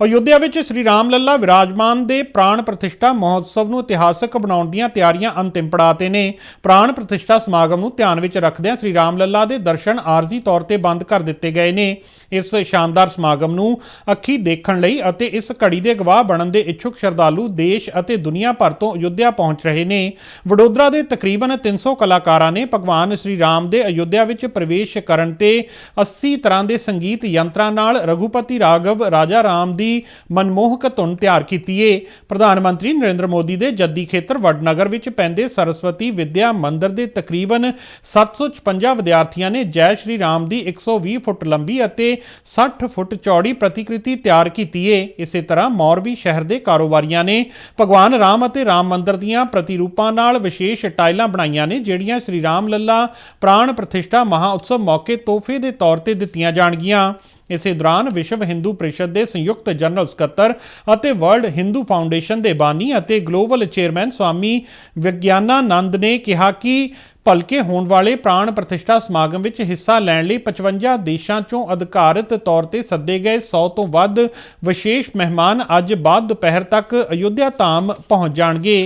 ਅਯੁੱਧਿਆ ਵਿੱਚ ਸ੍ਰੀ ਰਾਮ ਲੱਲਾ ਵਿਰਾਜਮਾਨ ਦੇ ਪ੍ਰਾਣ ਪ੍ਰਤਿਸ਼ਠਾ ਮਹੋਤਸਵ ਨੂੰ ਇਤਿਹਾਸਕ ਬਣਾਉਣ ਦੀਆਂ ਤਿਆਰੀਆਂ ਅੰਤਿਮ ਪੜਾਅ ਤੇ ਨੇ। ਪ੍ਰਾਣ ਪ੍ਰਤਿਸ਼ਠਾ ਸਮਾਗਮ ਨੂੰ ਧਿਆਨ ਵਿੱਚ ਰੱਖਦਿਆਂ ਸ੍ਰੀ ਰਾਮ ਲੱਲਾ ਦੇ ਦਰਸ਼ਨ ਆਰਜ਼ੀ ਤੌਰ ਤੇ ਬੰਦ ਕਰ ਦਿੱਤੇ ਗਏ ਨੇ। ਇਸ ਸ਼ਾਨਦਾਰ ਸਮਾਗਮ ਨੂੰ ਅੱਖੀ ਦੇਖਣ ਲਈ ਅਤੇ ਇਸ ਘੜੀ ਦੇ ਗਵਾਹ ਬਣਨ ਦੇ ਇੱਛੁਕ ਸ਼ਰਧਾਲੂ ਦੇਸ਼ ਅਤੇ ਦੁਨੀਆ ਭਰ ਤੋਂ ਅਯੁੱਧਿਆ ਪਹੁੰਚ ਰਹੇ ਨੇ। ਵਡੋਦਰਾ ਦੇ ਤਕਰੀਬਨ 300 ਕਲਾਕਾਰਾਂ ਨੇ ਭਗਵਾਨ ਸ੍ਰੀ ਰਾਮ ਦੇ ਅਯੁੱਧਿਆ ਵਿੱਚ ਪ੍ਰਵੇਸ਼ ਕਰਨ ਤੇ 80 ਤਰ੍ਹਾਂ ਦੇ ਸੰਗੀਤ ਯੰਤਰਾਂ ਨਾਲ ਰਘੁਪਤੀ ਰਾਘਵ, ਰਾਜਾ ਰਾਮ ਦੀ ਮਨਮੋਹਕ ਧੁਨ ਤਿਆਰ ਕੀਤੀ ਏ। ਪ੍ਰਧਾਨ ਮੰਤਰੀ ਨਰਿੰਦਰ ਮੋਦੀ ਦੇ ਜੱਦੀ ਖੇਤਰ ਵਡਨਗਰ ਵਿੱਚ ਪੈਂਦੇ ਸਰਸਵਤੀ ਵਿਦਿਆ ਮੰਦਿਰ ਦੇ ਤਕਰੀਬਨ 756 ਵਿਦਿਆਰਥੀਆਂ ਨੇ ਜੈ ਸ਼੍ਰੀ ਰਾਮ ਦੀ 120 ਫੁੱਟ ਲੰਬੀ ਅਤੇ 60 ਫੁੱਟ ਚੌੜੀ ਪ੍ਰਤੀਕ੍ਰਿਤੀ ਤਿਆਰ ਕੀਤੀ ਏ। ਇਸੇ ਤਰ੍ਹਾਂ ਮੌਰਵੀ ਸ਼ਹਿਰ ਦੇ ਕਾਰੋਬਾਰੀਆਂ ਨੇ ਭਗਵਾਨ ਰਾਮ ਅਤੇ ਰਾਮ ਮੰਦਿਰ ਦੀਆਂ ਪ੍ਰਤੀਰੂਪਾਂ ਨਾਲ ਵਿਸ਼ੇਸ਼ ਟਾਈਲਾਂ ਬਣਾਈਆਂ ਨੇ, ਜਿਹੜੀਆਂ ਸ੍ਰੀ ਰਾਮ ਲੱਲਾ ਪ੍ਰਾਣ ਪ੍ਰਤਿਸ਼ਠਾ ਮਹਾ ਉਤਸਵ ਮੌਕੇ ਤੋਹਫੇ ਦੇ ਤੌਰ ਤੇ ਦਿੱਤੀਆਂ ਜਾਣਗੀਆਂ। ਇਸੇ ਦੌਰਾਨ ਵਿਸ਼ਵ ਹਿੰਦੂ ਪਰਿਸ਼ਦ ਦੇ ਸੰਯੁਕਤ ਜਨਰਲ ਸਕੱਤਰ ਅਤੇ ਵਰਲਡ ਹਿੰਦੂ ਫਾਊਂਡੇਸ਼ਨ ਦੇ ਬਾਨੀ ਅਤੇ ਗਲੋਬਲ ਚੇਅਰਮੈਨ ਸਵਾਮੀ ਵਿਗਿਆਨਾਨੰਦ ਨੇ ਕਿਹਾ ਕਿ ਭਲਕੇ ਹੋਣ ਵਾਲੇ ਪ੍ਰਾਣ ਪ੍ਰਤਿਸ਼ਠਾ ਸਮਾਗਮ ਵਿੱਚ ਹਿੱਸਾ ਲੈਣ ਲਈ 55 ਦੇਸ਼ਾਂ ਚੋਂ ਅਧਿਕਾਰਤ ਤੌਰ ਤੇ ਸੱਦੇ ਗਏ 100 ਤੋਂ ਵੱਧ ਵਿਸ਼ੇਸ਼ ਮਹਿਮਾਨ ਅੱਜ ਬਾਅਦ ਦੁਪਹਿਰ ਤੱਕ ਅਯੁੱਧਿਆ ਧਾਮ ਪਹੁੰਚ ਜਾਣਗੇ।